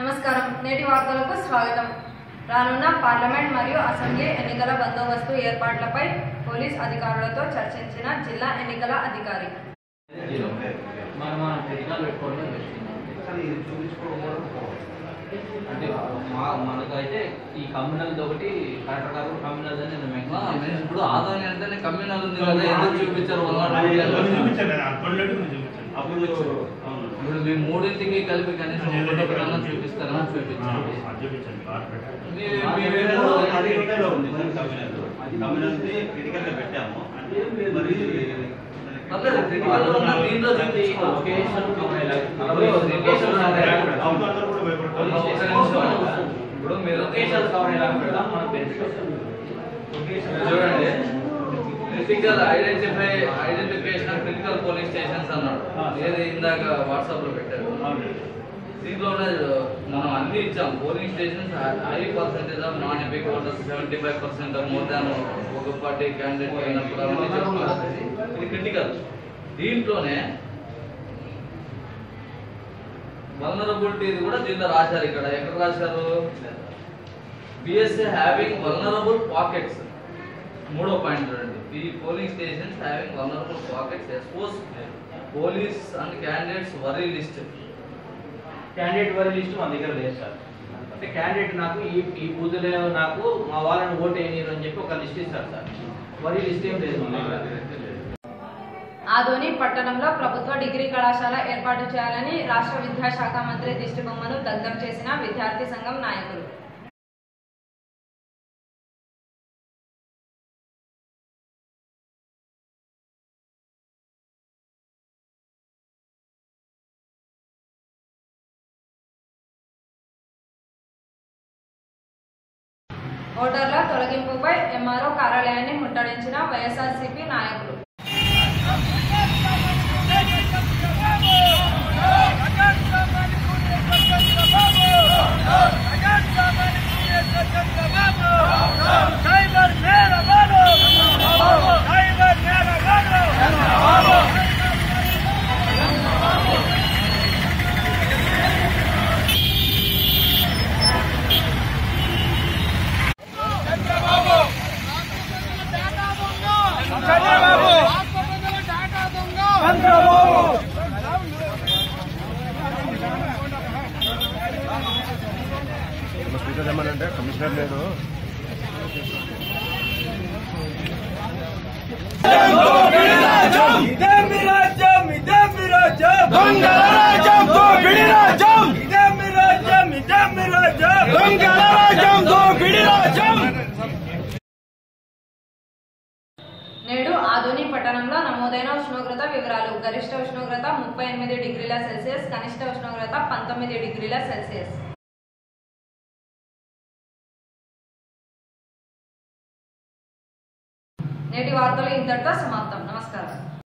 నమస్కారం నేటి వార్తలకు స్వాగతం రానున్న పార్లమెంట్ మరియు అసెంబ్లీ ఎన్నికల బందోబస్తు ఏర్పాట్లపై పోలీస్ అధికారులతో చర్చించిన జిల్లా ఎన్నికల అధికారి అంటే మా మనకైతే ఈ కమ్యూనల్ ఒకటి కరెక్ట్ కాదు కమ్యూనల్ అని నేను. ఇప్పుడు ఆదాయం అంటేనే కమ్యూనల్ ఉంది కదా ఎందుకు చూపించారు? అప్పుడు ఇప్పుడు మేము మూడింటికి కలిపి కనీసం ఒకటి ఒకటన్నా మీ- మీ కమ్యూనల్ ఇప్పుడు మీరు చూడండి. Critical identify critical police stations అన్నాడు. ఏది ఇందాక వాట్సాప్లో పెట్టారు. అవును. దీంట్లో ఉన్నది మనం అన్ని ఇచ్చాం. Polling stations high percentage of non EPIC voters seventy five percent more than ఒక పార్టీ క్యాండిడేట్ అయినప్పుడు. ఇది క్రిటికల్ దీంట్లోనే వల్నరబిలిటీ కూడా దీంట్లో రాశారు ఇక్కడ. ఎక్కడ రాశారు? బిఎస్ఏ హ్యావింగ్ వల్నరబుల్ పాకెట్స్ మూడో పాయింట్ చూడండి. ఈ polling stations having vulnerable pockets expose police and candidates worry list candidate worry list మన దగ్గర లేదు సార్. అంటే క్యాండిడేట్ నాకు ఈ ఈ బూతులో నాకు మా వాళ్ళని ఓటు వేయనీరు అని చెప్పి ఒక లిస్ట్ ఇస్తారు సార్. వరి లిస్ట్ ఏం లేదు దగ్గర. ఆదోని పట్టణంలో ప్రభుత్వ డిగ్రీ కళాశాల ఏర్పాటు చేయాలని రాష్ట్ర విద్యాశాఖ మంత్రి దిష్టిబొమ్మను దగ్ధం చేసిన విద్యార్థి సంఘం నాయకులు. ఓటర్ల తొలగింపుపై ఎంఆర్ఓ కార్యాలయాన్ని ముట్టడించిన వైఎస్ఆర్సీపీ నాయకులు. స్పీకర్ ఏమనంటే కమిషనర్ లేదు నేడు ఆధునిక పట్టణంలో నమోదైన ఉష్ణోగ్రత వివరాలు. గరిష్ట ఉష్ణోగ్రత ముప్పై ఎనిమిది డిగ్రీల సెల్సియస్ కనిష్ట ఉష్ణోగ్రత పంతొమ్మిది డిగ్రీల సెల్సియస్. నేటి వార్తలు ఇంతటితో సమాప్తం. నమస్కారం.